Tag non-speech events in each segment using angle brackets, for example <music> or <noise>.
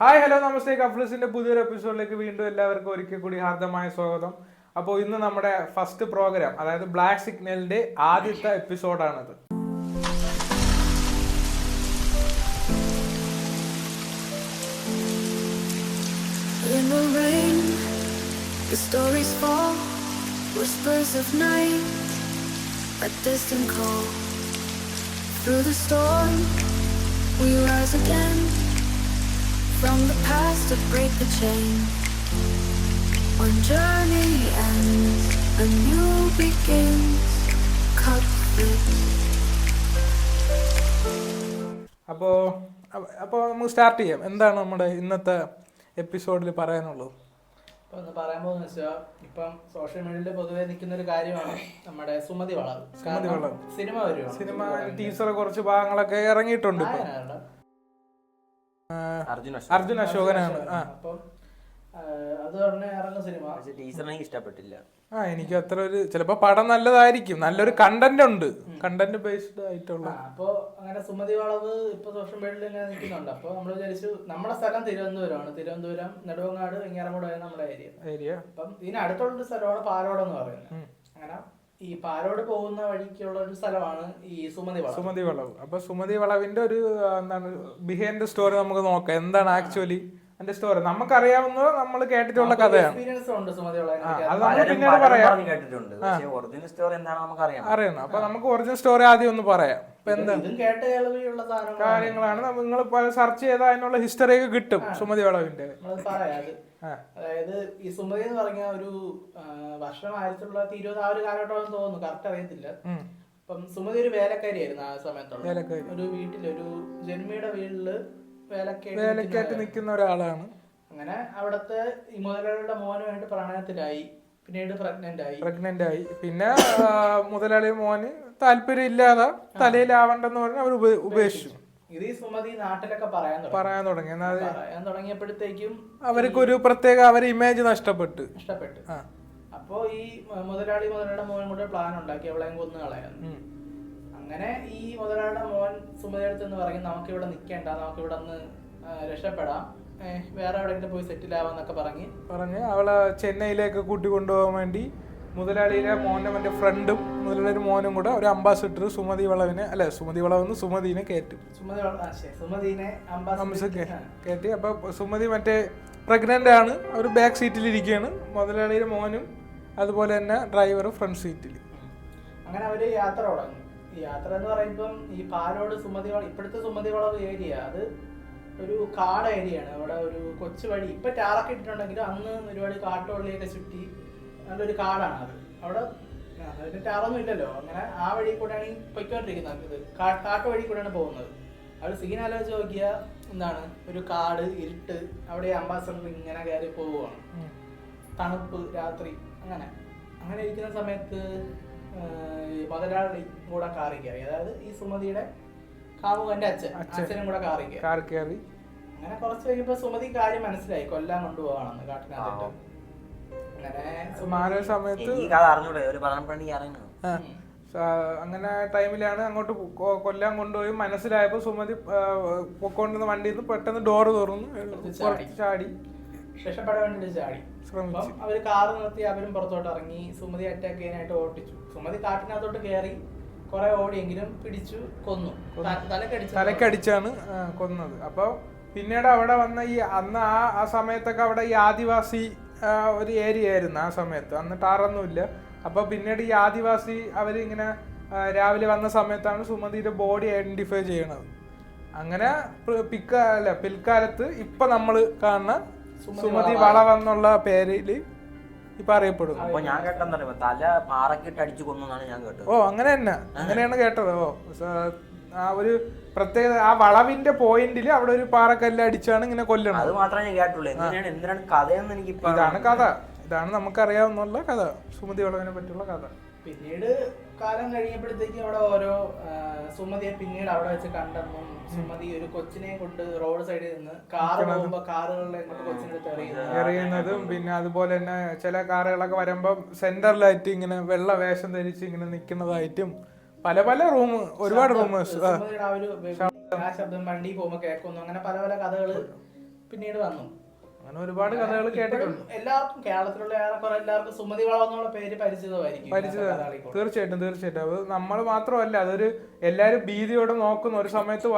Hi hello നമസ്തേ. കഫ്ലസിന്റെ പുതിയൊരു എപ്പിസോഡിലേക്ക് വീണ്ടും എല്ലാവർക്കും ഒരിക്കൽ കൂടി ഹാർദമായ സ്വാഗതം. അപ്പോൾ ഇന്ന് നമ്മുടെ ഫസ്റ്റ് പ്രോഗ്രാം അതായത് ബ്ലാക്ക് സിഗ്നലിന്റെ ആദ്യത്തെ എപ്പിസോഡാണിത്. Through the storm, we rise again, from the past to break the chain. One journey ends, a new begins, cut through. അപ്പോൾ അപ്പോൾ നമുക്ക് സ്റ്റാർട്ട് ചെയ്യാം. എന്താണ് നമ്മുടെ ഇന്നത്തെ എപ്പിസോഡിൽ പറയാനുള്ളത്? ഇപ്പോൾ ഒന്ന് പറയാൻ പോകുന്ന വെച്ചാൽ ഇപ്പം സോഷ്യൽ മീഡിയയിൽ പൊതുവേ നിൽക്കുന്ന ഒരു കാര്യമാണ് നമ്മുടെ സുമതി വളർ സുമതി വളർ വളവ്. സിനിമ വരുവാണ്. സിനിമ ടീച്ചർ കുറച്ച് ഭാഗങ്ങളൊക്കെ ഇറങ്ങിയിട്ടുണ്ട് അർജുൻ അശോകനാണ്. അത് തന്നെ ഇറങ്ങുന്ന സിനിമ. ടീച്ചറിനെ എനിക്ക് ഇഷ്ടപ്പെട്ടില്ല. ആ എനിക്ക് അത്ര ഒരു ചിലപ്പോ പടം നല്ലതായിരിക്കും. നല്ലൊരു കണ്ടന്റ് ഉണ്ട്. കണ്ടന്റ് ബേസ്ഡ് ആയിട്ടുള്ള. അപ്പോ അങ്ങനെ സുമതി വളവ് ഇപ്പൊ സോഷ്യൽ മീഡിയയിൽ ഇങ്ങനെ നിൽക്കുന്നുണ്ട്. അപ്പൊ നമ്മൾ വിചാരിച്ചു നമ്മുടെ സ്ഥലം തിരുവനന്തപുരമാണ്. തിരുവനന്തപുരം നെടുവങ്ങാട് വെങ്ങാറമൂട് നമ്മുടെ ഏരിയ ഏരിയ അപ്പം ഇതിന് അടുത്തുള്ള സ്ഥലമാണ് പാലോട് എന്ന് പറയുന്നത്. അങ്ങനെ ഈ പാലോട് പോകുന്ന വഴിക്കുള്ള ഒരു സ്ഥലമാണ് ഈ സുമതി വളവ്. സുമതി വളവ്. അപ്പൊ സുമതി വളവിന്റെ ഒരു എന്താണ് ബിഹൈൻഡ് സ്റ്റോറി നമുക്ക് നോക്കാം. എന്താണ് ആക്ച്വലി അതിന്റെ സ്റ്റോറി നമുക്കറിയാവുന്നത് നമ്മൾ കേട്ടിട്ടുള്ള കഥയാണ്. അത് നമ്മൾ പിന്നീട് പറയാം. കേട്ടിട്ടുണ്ട്. പക്ഷേ ഒറിജിനൽ സ്റ്റോറി നമുക്കറിയാം. അറിയണം. അപ്പൊ നമുക്ക് ഒറിജിനൽ സ്റ്റോറി ആദ്യം ഒന്ന് പറയാം. കാര്യങ്ങളാണ്. നിങ്ങൾ സെർച്ച് ചെയ്താൽ അതിനുള്ള ഹിസ്റ്ററി ഒക്കെ കിട്ടും സുമതി വളവിന്റെ. പറയാം. അതായത് ഈ സുമതി എന്ന് പറഞ്ഞ ഒരു വർഷം ആയിരത്തി തൊള്ളായിരത്തി ഇരുപത് ആ ഒരു കാലഘട്ടമാണെന്ന് തോന്നുന്നു. കറക്റ്റ് അറിയത്തില്ല. അപ്പം സുമതി ഒരു വേലക്കാരിയായിരുന്നു ആ സമയത്തുള്ള. ഒരു വീട്ടിൽ ഒരു ജന്മിയുടെ വീട്ടിൽ വേലക്കായിട്ട് നിൽക്കുന്ന ഒരാളാണ്. അങ്ങനെ അവിടത്തെ ഈ മുതലാളിയുടെ മോനുമായിട്ട് പ്രണയത്തിലായി പിന്നീട് പ്രഗ്നന്റ് ആയി പ്രഗ്നന്റ് ആയി പിന്നെ മുതലാളി മോന് താല്പര്യം ഇല്ലാതെ തലയിലാവണ്ടെന്ന് പറഞ്ഞ് അവർ ഉപേക്ഷിച്ചു. ഇത് ഈ സുമതി നാട്ടിലൊക്കെ പറയാൻ തുടങ്ങി. പറയാൻ തുടങ്ങി. എന്നാൽ പറയാൻ തുടങ്ങിയപ്പോഴത്തേക്കും അവർക്കൊരു പ്രത്യേക അവരെ ഇമേജ് നഷ്ടപ്പെട്ടു. ഇഷ്ടപ്പെട്ടു ആ. അപ്പോ ഈ മുതലാളി മുതലാളിയുടെ മോൻ കൂടെ പ്ലാൻ ഉണ്ടാക്കി അവളെയും കൊന്നു കളയാന്ന് അങ്ങനെ ഈ മുതലാളിയുടെ മോൻ സുമതിയുടെ അടുത്ത് എന്ന് പറയും നമുക്ക് ഇവിടെ നിൽക്കേണ്ട നമുക്ക് ഇവിടെ നിന്ന് രക്ഷപ്പെടാം വേറെ എവിടെയെങ്കിലും പോയി സെറ്റിൽ ആവാന്നൊക്കെ പറഞ്ഞ്. പറഞ്ഞ് അവളെ ചെന്നൈയിലേക്ക് കൂട്ടി കൊണ്ടുപോകാൻ വേണ്ടി മുതലാളിയിലെ മോനും എന്റെ ഫ്രണ്ടും മുതലാളിയുടെ മോനും കൂടെ ഒരു അംബാസിഡർ സുമതി വളവിനെ അല്ലെ സുമതി വളവെന്ന് സുമതിനെ കയറ്റും. കയറ്റി. അപ്പൊ സുമതി മറ്റേ പ്രഗ്നന്റ് ആണ്. അവർ ബാക്ക് സീറ്റിൽ ഇരിക്കുകയാണ്. മുതലാളിയുടെ മോനും അതുപോലെ തന്നെ ഡ്രൈവറും ഫ്രണ്ട് സീറ്റിൽ അങ്ങനെ അവർ യാത്ര തുടങ്ങി. യാത്ര എന്ന് പറയുമ്പം ഈ പാലോട് സുമതി വളവ് ഇപ്പോഴത്തെ സുമതി വളവ് ഏരിയ അത് ഒരു കാട് ഏരിയയാണ് അവിടെ ഒരു കൊച്ചു വഴി ഇപ്പൊ ടാറൊക്കെ ഇട്ടിട്ടുണ്ടെങ്കിലും അന്ന് ഒരുപാട് കാട്ടുവള്ളിയൊക്കെ ചുറ്റി നല്ലൊരു കാടാണ് അത്. അവിടെ അതിന്റെ അതിന് ടാറൊന്നും ഇല്ലല്ലോ. അങ്ങനെ ആ വഴി കൂടെയാണ് ഈ പൊയ്ക്കൊണ്ടിരിക്കുന്നത്. ഇത് കാട്ട് വഴി കൂടെയാണ് പോകുന്നത്. അവിടെ സീൻ ആലോചിച്ച് നോക്കിയാൽ എന്താണ്? ഒരു കാട് ഇരുട്ട് അവിടെ അംബാസഡർ ഇങ്ങനെ കയറി പോവുകയാണ് തണുപ്പ് രാത്രി അങ്ങനെ. അങ്ങനെ ഇരിക്കുന്ന സമയത്ത് മുതലാളി കൂടെ കാറി കയറി. അതായത് ഈ സുമതിയുടെ കാമുകന്റെ അച്ഛൻ. അച്ഛനും കൂടെ കാറി കയറി. അങ്ങനെ കുറച്ച് കഴിഞ്ഞപ്പോ സുമതി കാര്യം മനസ്സിലായി. കൊല്ലാൻ കൊണ്ടുപോകണമെന്ന് കാട്ടിനകത്തിട്ട്. അങ്ങനെ സമയത്ത് അങ്ങനെ ടൈമിലാണ് അങ്ങോട്ട് കൊല്ലം കൊല്ലാൻ കൊണ്ടുപോയി. മനസ്സിലായപ്പോ സുമതി പൊക്കോണ്ടിരുന്ന വണ്ടിയിൽ നിന്ന് പെട്ടെന്ന് ഡോറ് തുറന്നു. ചാടി. രക്ഷപ്പെടാൻ വേണ്ടി ചാടി. അവർ കാറ് നിർത്തി അവരും പുറത്തോട്ട് ഇറങ്ങി. സുമതി അറ്റാക്ക് ചെയ്യാനായിട്ട് ഓട്ടിച്ചു സുമതി കാട്ടിനകത്തോട്ട് കയറി കുറെ ഓടിയെങ്കിലും പിടിച്ചു കൊന്നു. തലക്കടിച്ചു. തലക്കടിച്ചാണ് കൊന്നത്. അപ്പൊ പിന്നീട് അവിടെ വന്ന ഈ അന്ന് ആ ആ സമയത്തൊക്കെ അവിടെ ഈ ആദിവാസി ഒരു ഏരിയ ആയിരുന്നു ആ സമയത്ത്. അന്ന് ടാറൊന്നുമില്ല അപ്പോൾ പിന്നീട് ഈ ആദിവാസി അവരിങ്ങനെ രാവിലെ വന്ന സമയത്താണ് സുമതിയുടെ ബോഡി ഐഡന്റിഫൈ ചെയ്യണത്. അങ്ങനെ പ് പിക്ക അല്ല പിൽക്കാലത്ത് ഇപ്പൊ നമ്മൾ കാണുന്ന സുമതി വളവെന്നുള്ള പേരിൽ ഇപ്പൊ അറിയപ്പെടുന്നു. അപ്പൊ ഞാൻ കേട്ടെന്ന് പറയുമ്പോ തല പാറക്കിട്ട് അടിച്ചു കൊന്നാണ് ഞാൻ കേട്ടത്. ഓ അങ്ങനെ തന്നെ. അങ്ങനെയാണ് കേട്ടത്. ഓ ആ ഒരു പ്രത്യേക ആ വളവിന്റെ പോയിന്റിൽ അവിടെ ഒരു പാറക്കല്ല് അടിച്ചാണ് ഇങ്ങനെ കൊല്ലണം അത് മാത്രമേ ഞാൻ കേട്ടുള്ളൂ എന്തിനാണ് എന്തിനാണ് കഥയെന്ന് എനിക്ക് ഇതാണ് കഥ. ഇതാണ് നമുക്കറിയാവുന്ന കഥ. സുമതി വളവിനെ പറ്റിയുള്ള കഥ. പിന്നീട് കാലം കഴിഞ്ഞപ്പോഴത്തേക്കും അവിടെ ഓരോ സുമതിയെ പിന്നീട് അവിടെ വെച്ച് കണ്ടെന്നും സുമതി ഒരു കൊച്ചിനെ കൊണ്ട് റോഡ് സൈഡിൽ നിന്ന് കാർ പോകുമ്പോ കാറുകളിലെ കൊണ്ട് കൊച്ചിനെ എടുത്ത് എറിയുന്നു എറിയുന്നതും പിന്നെ അതുപോലെ തന്നെ ചില കാറുകളൊക്കെ വരുമ്പോ സെന്ററിലായിട്ട് ഇങ്ങനെ വെള്ള വേഷം ധരിച്ച് ഇങ്ങനെ നിൽക്കുന്നതായിട്ടും പല പല റൂം ഒരുപാട് റൂമേഴ്സ്. ആ. ശബ്ദം വണ്ടി പോകുമ്പോ കേൾക്കുന്നു അങ്ങനെ പല പല കഥകൾ പിന്നീട് വന്നു. അങ്ങനെ ഒരുപാട് കഥകൾ കേട്ടിട്ടുണ്ട്. എല്ലാവർക്കും കേരളത്തിലുള്ള എല്ലാവർക്കും സുമതി വളം എന്നുള്ള പേര് പരിചിതമായിരിക്കും പരിചിത. തീർച്ചയായിട്ടും തീർച്ചയായിട്ടും. അത് നമ്മൾ മാത്രമല്ല അതൊരു എല്ലാരും ഭീതിയോടെ നോക്കുന്ന ഒരു സമയത്ത്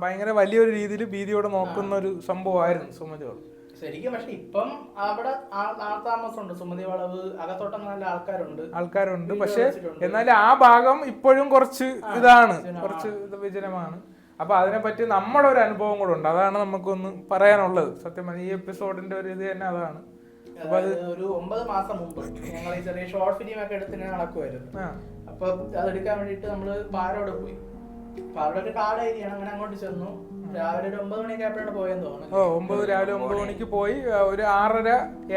ഭയങ്കര വലിയൊരു രീതിയിൽ ഭീതിയോടെ നോക്കുന്ന ഒരു സംഭവമായിരുന്നു സുമതിയോട് ശരിക്കും പക്ഷെ ഇപ്പം അവിടെ ഉണ്ട് സുമതി വളവ് അകത്തോട്ടം നല്ല ആൾക്കാരുണ്ട്. ആൾക്കാരുണ്ട്. പക്ഷെ. എന്നാൽ ആ ഭാഗം ഇപ്പോഴും കുറച്ച് ഇതാണ്. കുറച്ച് വിജനമാണ്. അപ്പൊ അതിനെപ്പറ്റി നമ്മുടെ ഒരു അനുഭവം കൂടെ ഉണ്ട്. അതാണ് നമുക്കൊന്ന് പറയാനുള്ളത്. സത്യം ഈ എപ്പിസോഡിന്റെ ഒരു ഇത് തന്നെ അതാണ്. ഒരു ഒമ്പത് മാസം മുമ്പ് ഞങ്ങൾ ഈ ചെറിയ ഷോർട്ട് ഫിലിം ഒക്കെ എടുത്ത് ഇങ്ങനെ നടക്കുമായിരുന്നു അപ്പൊ അതെടുക്കാൻ വേണ്ടിട്ട് നമ്മൾ പാരോട് പോയി. പാലോട് ഒരു കാട് ഏരിയയാണ്. അങ്ങനെ അങ്ങോട്ട് ചെന്നു. ഓ ഒമ്പത് രാവിലെ ഒമ്പത് മണിക്ക് പോയി ഒരു ആറര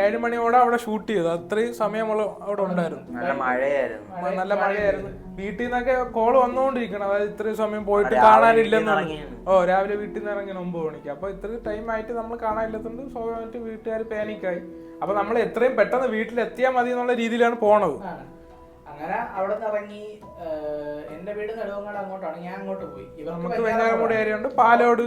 ഏഴ് മണിയോടെ അവിടെ ഷൂട്ട് ചെയ്തു. അത്രയും സമയം അവിടെ ഉണ്ടായിരുന്നു. നല്ല മഴയായിരുന്നു. നല്ല മഴയായിരുന്നു. വീട്ടിൽ നിന്നൊക്കെ കോൾ വന്നുകൊണ്ടിരിക്കണം. അതായത് ഇത്രയും സമയം പോയിട്ട് കാണാനില്ലെന്നാണ് ഓ രാവിലെ വീട്ടിൽ നിന്ന് ഇറങ്ങി ഒമ്പത് മണിക്ക്. അപ്പൊ ഇത്രയും ടൈം ആയിട്ട് നമ്മൾ കാണാനില്ലാത്തതുകൊണ്ട് സ്വാഭാവികമായിട്ട് വീട്ടുകാർ പാനിക്കായി അപ്പൊ നമ്മൾ എത്രയും പെട്ടെന്ന് വീട്ടിൽ എത്തിയാൽ മതി എന്നുള്ള രീതിയിലാണ് പോണത്. അങ്ങനെ അവിടെ നിന്ന് ഇറങ്ങി എന്റെ വീട് നെടുവങ്ങാട് അങ്ങോട്ടാണ്. ഞാൻ അങ്ങോട്ട് പോയി. ഇവർക്ക് നമുക്ക് വെഞ്ഞാറമൂട് ഏരിയ ഉണ്ട് പാലോട്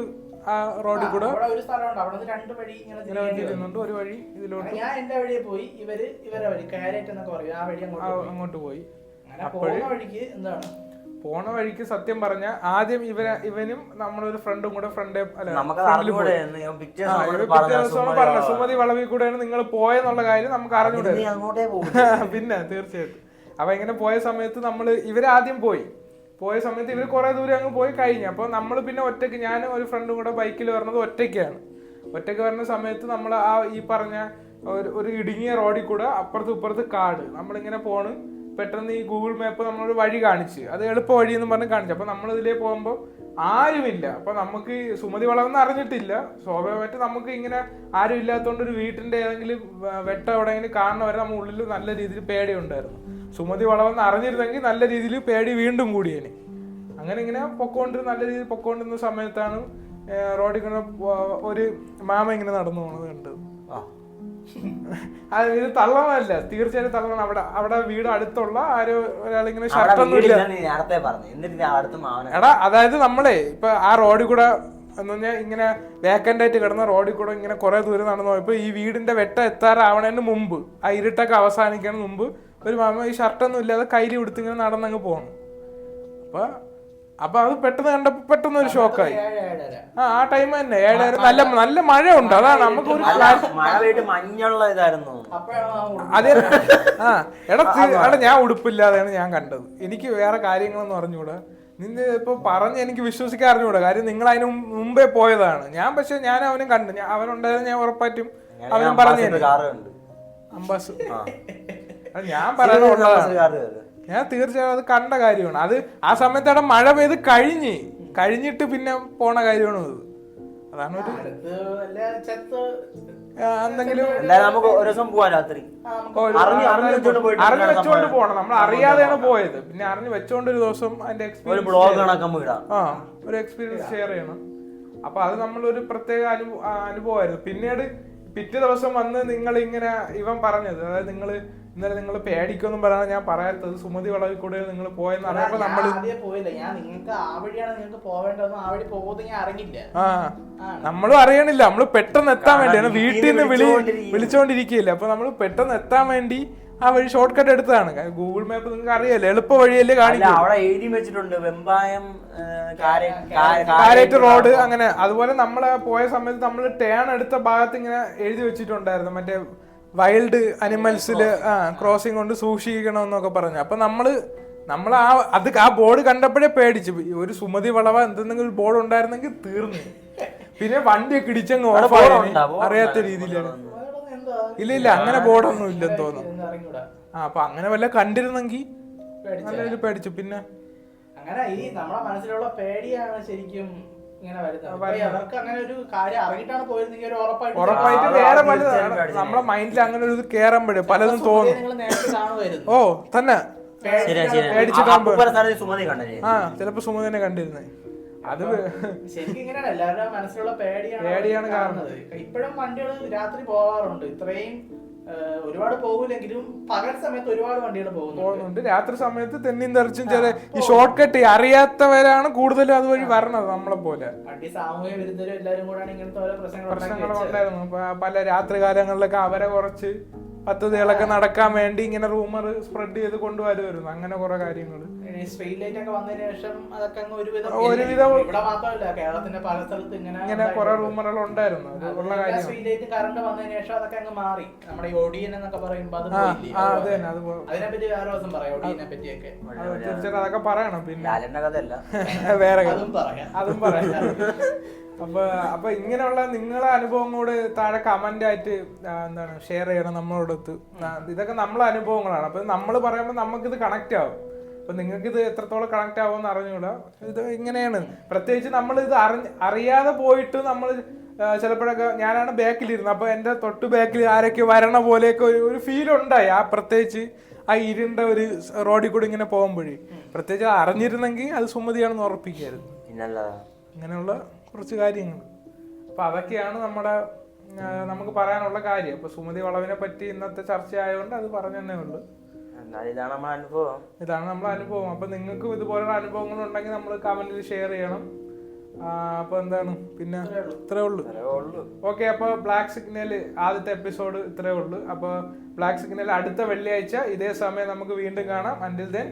ആ റോഡിൽ കൂടെ അവിടെ ഒരു സ്ഥലമുണ്ട്. അവിടെ നിന്ന് രണ്ട് വഴി ഇങ്ങനെ. തിരിയുന്നുണ്ട് ഒരു വഴി ഇതിലോട്ട്. ഞാൻ എന്റെ വഴിയെ പോയി. ഇവർ ഇവരെ വഴി കാരറ്റ് എന്നൊക്കെ പറയും. ആ വഴി അങ്ങോട്ട് പോയി. അങ്ങോട്ട് പോയി. അങ്ങനെ പോകുന്ന വഴിക്ക് എന്താണ്? പോണ വഴിക്ക് സത്യം പറഞ്ഞ ആദ്യം ഇവന ഇവനും നമ്മളൊരു ഫ്രണ്ടും കൂടെ ഫ്രണ്ട് പിറ്റേ ദിവസമാണ് സുമതി പറഞ്ഞത് സുമതി വളവിൽ കൂടെയാണ് നിങ്ങൾ പോയെന്നുള്ള കാര്യം നമുക്ക് അറിഞ്ഞൂടെ. അങ്ങോട്ടേ പോകും <laughs> പിന്നെ തീർച്ചയായിട്ടും. അപ്പൊ ഇങ്ങനെ പോയ സമയത്ത് നമ്മൾ ഇവരാദ്യം പോയി. പോയ സമയത്ത് ഇവർ കുറെ ദൂരം അങ്ങ് പോയി കഴിഞ്ഞു. അപ്പോൾ നമ്മൾ പിന്നെ ഒറ്റയ്ക്ക് ഞാനും ഒരു ഫ്രണ്ടും കൂടെ ബൈക്കിൽ വരുന്നത് ഒറ്റയ്ക്കാണ്. ഒറ്റയ്ക്ക് വരുന്ന സമയത്ത് നമ്മൾ ആ ഈ പറഞ്ഞ ഒരു ഒരു ഇടുങ്ങിയ റോഡിൽ കൂടെ അപ്പുറത്ത് ഇപ്പുറത്ത് കാട്. നമ്മളിങ്ങനെ പോണ്. പെട്ടെന്ന് ഈ ഗൂഗിൾ മാപ്പ് നമ്മളൊരു വഴി കാണിച്ച്. അത് എളുപ്പ വഴി എന്ന് പറഞ്ഞ് കാണിച്ചു. അപ്പൊ നമ്മളിതിലേ പോകുമ്പോൾ ആരുമില്ല. അപ്പൊ നമുക്ക് സുമതി വളർന്ന് അറിഞ്ഞിട്ടില്ല. സ്വാഭാവികമായിട്ട് നമുക്ക് ഇങ്ങനെ ആരും ഇല്ലാത്തതുകൊണ്ട് ഒരു വീട്ടിന്റെ ഏതെങ്കിലും വെട്ടം എവിടെയെങ്കിലും കാണുന്ന വരെ നമ്മുടെ ഉള്ളിൽ നല്ല രീതിയിൽ പേടി ഉണ്ടായിരുന്നു സുമതി വളവെന്ന് അറിഞ്ഞിരുന്നെങ്കിൽ നല്ല രീതിയിൽ പേടി വീണ്ടും കൂടിയേനെ. അങ്ങനെ ഇങ്ങനെ പൊക്കോണ്ടിരുന്ന നല്ല രീതിയിൽ പൊക്കോണ്ടിരുന്ന സമയത്താണ് റോഡിൽ ഒരു മാമ ഇങ്ങനെ നടന്നു പോകുന്നത് കണ്ടത്. ആ. ഇത് തള്ളണമല്ല. തീർച്ചയായിട്ടും തള്ളണം. അവിടെ അവിടെ വീട് അടുത്തുള്ള ആരോ ഒരാളിങ്ങനെ ഷർട്ടൊന്നുമില്ല നേരത്തെ പറഞ്ഞു. എന്നിട്ട് എടാ അതായത് നമ്മളെ ഇപ്പൊ ആ റോഡിൽ കൂടെ എന്ന് പറഞ്ഞാൽ ഇങ്ങനെ വേക്കന്റ് ആയിട്ട് കിടന്ന റോഡിൽ കൂടെ ഇങ്ങനെ കുറെ ദൂരം നടന്നു പോയപ്പോ ഈ വീടിന്റെ വെട്ട എത്താറാവണതിന് മുമ്പ് ആ ഇരുട്ടൊക്കെ അവസാനിക്കണ മുമ്പ് ഒരു മാമ ഈ ഷർട്ടൊന്നും ഇല്ലാതെ കയ്യിൽ കൊടുത്ത് ഇങ്ങനെ നടന്നങ്ങ് പോകണം അപ്പൊ അപ്പൊ അത് പെട്ടെന്ന് കണ്ടപ്പോ പെട്ടെന്ന് ഒരു ഷോക്കായി ആ ആ ടൈം തന്നെ. ഏഴര. നല്ല നല്ല മഴ ഉണ്ട്. അതാണ് നമുക്ക് ഒരു മഞ്ഞുള്ള ഇതായിരുന്നു. അതെ. ആ എടാ എടാ ഞാൻ ഉടുപ്പില്ലാതെയാണ് ഞാൻ കണ്ടത്. എനിക്ക് വേറെ കാര്യങ്ങളൊന്നും അറിഞ്ഞൂടാ നിന്ന് ഇപ്പൊ പറഞ്ഞ് എനിക്ക് വിശ്വസിക്കാൻ അറിഞ്ഞൂടാ കാര്യം നിങ്ങൾ അതിന് മുമ്പേ പോയതാണ്. ഞാൻ പക്ഷെ ഞാൻ അവനും കണ്ടു. ഞാൻ അവനുണ്ടായിരുന്നു ഞാൻ ഉറപ്പായിട്ടും അവനും പറഞ്ഞു അംബാസ് ഞാൻ പറയുന്നത് ഞാൻ തീർച്ചയായും അത് കണ്ട കാര്യമാണ്. അത് ആ സമയത്ത് അവിടെ മഴ പെയ്ത് കഴിഞ്ഞ്. കഴിഞ്ഞിട്ട് പിന്നെ പോണ കാര്യമാണ് അത്. അതാണ് ഒരു എന്തെങ്കിലും നമുക്ക് ഒരു ദിവസം പോവാൻ രാത്രി. അറിഞ്ഞ് വെച്ചോണ്ട് പോണം. നമ്മൾ അറിയാതെയാണ് പോയത്. പിന്നെ അറിഞ്ഞു വെച്ചോണ്ട് ഒരു ദിവസം അതിന്റെ എക്സ്പീരിയൻസ് ബ്ലോഗ് ആ ഒരു എക്സ്പീരിയൻസ് ഷെയർ ചെയ്യണം. അപ്പൊ അത് നമ്മളൊരു പ്രത്യേക അനുഭവമായിരുന്നു. പിന്നീട് പിറ്റേ ദിവസം വന്ന് നിങ്ങൾ ഇങ്ങനെ ഇവൻ പറഞ്ഞത് അതായത് നിങ്ങൾ ഇന്നലെ നിങ്ങൾ പേടിക്കൊന്നും പറയാതെ ഞാൻ പറയാത്തത്. സുമതി വളവിൽ കൂടെ നിങ്ങൾ പോയെന്ന് അറിയാൻ ആദ്യം പോയില്ല. ഞാൻ നിങ്ങൾക്ക് ആ വഴിയാണ് നിങ്ങൾക്ക് പോവേണ്ടതെന്ന് ആ വഴി പോകുന്നത് ഞാൻ അറിഞ്ഞില്ല. ആ. നമ്മളും അറിയണില്ല. നമ്മൾ പെട്ടെന്ന് എത്താൻ വേണ്ടിയാണ്. വീട്ടിൽ നിന്ന് വിളി. വിളിച്ചോണ്ടിരിക്കുകയില്ല അപ്പൊ നമ്മൾ പെട്ടെന്ന് എത്താൻ വേണ്ടി ആ വഴി ഷോർട്ട് കട്ട് എടുത്തതാണ് ഗൂഗിൾ മാപ്പ് നിങ്ങൾക്ക് അറിയാലോ? എളുപ്പ വഴിയല്ലേ കാണിക്കും. അവിടെ എഴുതി വെച്ചിട്ടുണ്ട്. വെമ്പായം ഏ, കാര- കാര- കാരറ്റ് റോഡ് അങ്ങനെ. അതുപോലെ നമ്മൾ പോയ സമയത്ത് നമ്മൾ ടേൺ എടുത്ത ഭാഗത്ത് ഇങ്ങനെ എഴുതി വെച്ചിട്ടുണ്ടായിരുന്നു. മറ്റേ വൈൽഡ് അനിമൽസിൽ ആ ക്രോസിംഗ് കൊണ്ട് സൂക്ഷിക്കണം എന്നൊക്കെ പറഞ്ഞു. അപ്പൊ നമ്മൾ നമ്മൾ ആ അത് ആ ബോർഡ് കണ്ടപ്പോഴേ പേടിച്ചു. ഒരു സുമതി വളവ എന്തെങ്കിലും ബോർഡ് ഉണ്ടായിരുന്നെങ്കിൽ തീർന്നു. പിന്നെ വണ്ടിയൊക്കെ ഇടിച്ചങ്ങ് അവിടെ ഓഫ് board അറിയാത്ത രീതിയിലാണ്. ഇല്ല ഇല്ല അങ്ങനെ ബോർഡൊന്നും ഇല്ലെന്ന് തോന്നുന്നു. ആ അപ്പൊ അങ്ങനെ വല്ല കണ്ടിരുന്നെങ്കിൽ പേടിച്ചോ? നല്ല പേടിച്ചു. പിന്നെ? അങ്ങനെ ഈ നമ്മളെ മനസ്സിലുള്ള പേടിയാണ് ശരിക്കും ഇങ്ങനെ വരുന്നത്. ഇപ്പൊ അവർക്ക് അങ്ങനെ ഒരു കാര്യം പോയിരുന്നെങ്കിൽ ഒരു ഉറപ്പായിട്ട് ഉറപ്പായിട്ട് വേറെ. നമ്മളെ മൈൻഡിൽ അങ്ങനെ ഒരു കേറാൻ പറ്റും. പലതും തോന്നും. നിങ്ങൾ നേരത്തെ കാണുമായിരുന്നു. ഓ തന്നെ. ആ ചിലപ്പോ സുമതിനെ കണ്ടിരുന്നേ. അത് ശരിക്കും ഇങ്ങനെയാണ്. എല്ലാവരുടെ മനസ്സിലുള്ള പേടിയാണ് പേടിയാണ് കാരണം. ഇപ്പോഴും വണ്ടികൾ രാത്രി പോവാറുണ്ട് ഇത്രയും ഒരുപാട് പോകില്ലെങ്കിലും പകൽ സമയത്ത് ഒരുപാട് വണ്ടികൾ പോകുന്നുണ്ട്. രാത്രി സമയത്ത് തെന്നിൻ തെറിച്ചും ചെറിയ ഈ ഷോർട്ട് കട്ട് അറിയാത്തവരാണ് കൂടുതലും അതുവഴി വരണത് നമ്മളെ പോലെ. വണ്ടി സാമൂഹ്യ വിരുദ്ധരും എല്ലാവരും കൂടാണ് ഇങ്ങനത്തെ ഓരോ പ്രശ്നങ്ങൾ ഉണ്ടായിരുന്നു. പല രാത്രി കാലങ്ങളിലൊക്കെ അവരെ കുറച്ച് പദ്ധതികളൊക്കെ നടക്കാൻ വേണ്ടി ഇങ്ങനെ റൂമർ സ്പ്രെഡ് ചെയ്ത് കൊണ്ടുവരുമായിരുന്നു അങ്ങനെ കുറെ കാര്യങ്ങൾ ഈ സ്ട്രീറ്റ് ലൈറ്റ് ഒക്കെ വന്നതിന് ശേഷം അതൊക്കെ അങ്ങ് ഒരുവിധം ഒരുവിധം ഇവിടെ മാത്രമല്ല കേരളത്തിന്റെ പല സ്ഥലത്ത് ഇങ്ങനെ ഇങ്ങനെ കുറെ റൂമറുകൾ ഉണ്ടായിരുന്നു. അത് ഉള്ള കാര്യം കറണ്ട് വന്നതിന് ശേഷം അതൊക്കെ അങ്ങ് മാറി. നമ്മുടെ ഈ ഒടിയൻ എന്നൊക്കെ പറയുമ്പോ അത് ആ പോയില്ലേ? അത് തന്നെ അത് അതിനെപ്പറ്റി വേറെ ദിവസം പറയാം ഒടിയനെ പറ്റിയൊക്കെ. തീർച്ചയായിട്ടും അതൊക്കെ പറയണം പിന്നെ. <laughs> വേറെ അതും പറയാം. അതും പറയാം. അപ്പൊ അപ്പൊ ഇങ്ങനെയുള്ള നിങ്ങളെ അനുഭവം കൂടെ താഴെ കമന്റ് ആയിട്ട് എന്താണ് ഷെയർ ചെയ്യണം നമ്മളോടത്ത്. ഇതൊക്കെ നമ്മളെ അനുഭവങ്ങളാണ്. അപ്പൊ നമ്മൾ പറയുമ്പോൾ നമുക്കിത് കണക്ട് ആവും. അപ്പൊ നിങ്ങൾക്ക് ഇത് എത്രത്തോളം കണക്ട് ആവുമെന്ന് അറിഞ്ഞൂടാ ഇത് ഇങ്ങനെയാണ്. പ്രത്യേകിച്ച് നമ്മൾ ഇത് അറിഞ്ഞ് അറിയാതെ പോയിട്ട് നമ്മൾ ചിലപ്പോഴൊക്കെ ഞാനാണ് ബാക്കിലിരുന്നത് അപ്പൊ എന്റെ തൊട്ട് ബാക്കിൽ ആരൊക്കെ വരണ പോലെയൊക്കെ ഒരു ഒരു ഫീൽ ഉണ്ടായി. ആ പ്രത്യേകിച്ച് ആ ഇരുണ്ട ഒരു റോഡിൽ കൂടി ഇങ്ങനെ പോകുമ്പോഴേ. പ്രത്യേകിച്ച് അറിഞ്ഞിരുന്നെങ്കിൽ അത് സുമതിയാണെന്ന് ഉറപ്പിക്കായിരുന്നു. അങ്ങനെയുള്ള കുറച്ച് കാര്യങ്ങൾ. അപ്പൊ അതൊക്കെയാണ് നമ്മുടെ നമുക്ക് പറയാനുള്ള കാര്യം. അപ്പൊ സുമതി വളവിനെ പറ്റി ഇന്നത്തെ ചർച്ച ആയതുകൊണ്ട് അത് പറഞ്ഞു തന്നെ ഉള്ളു. എന്നാൽ ഇതാണ് നമ്മുടെ അനുഭവം. ഇതാണ് നമ്മുടെ അനുഭവം. അപ്പൊ നിങ്ങൾക്കും ഇതുപോലുള്ള അനുഭവങ്ങൾ ഉണ്ടെങ്കിൽ നമ്മൾ കമന്റിൽ ഷെയർ ചെയ്യണം. അപ്പൊ എന്താണ്? പിന്നെ ഇത്രേ ഉള്ളൂ. ഓക്കെ അപ്പൊ ബ്ലാക്ക് സിഗ്നൽ ആദ്യത്തെ എപ്പിസോഡ് ഇത്രേ ഉള്ളൂ. അപ്പൊ ബ്ലാക്ക് സിഗ്നൽ അടുത്ത വെള്ളിയാഴ്ച ഇതേ സമയം നമുക്ക് വീണ്ടും കാണാം. Until then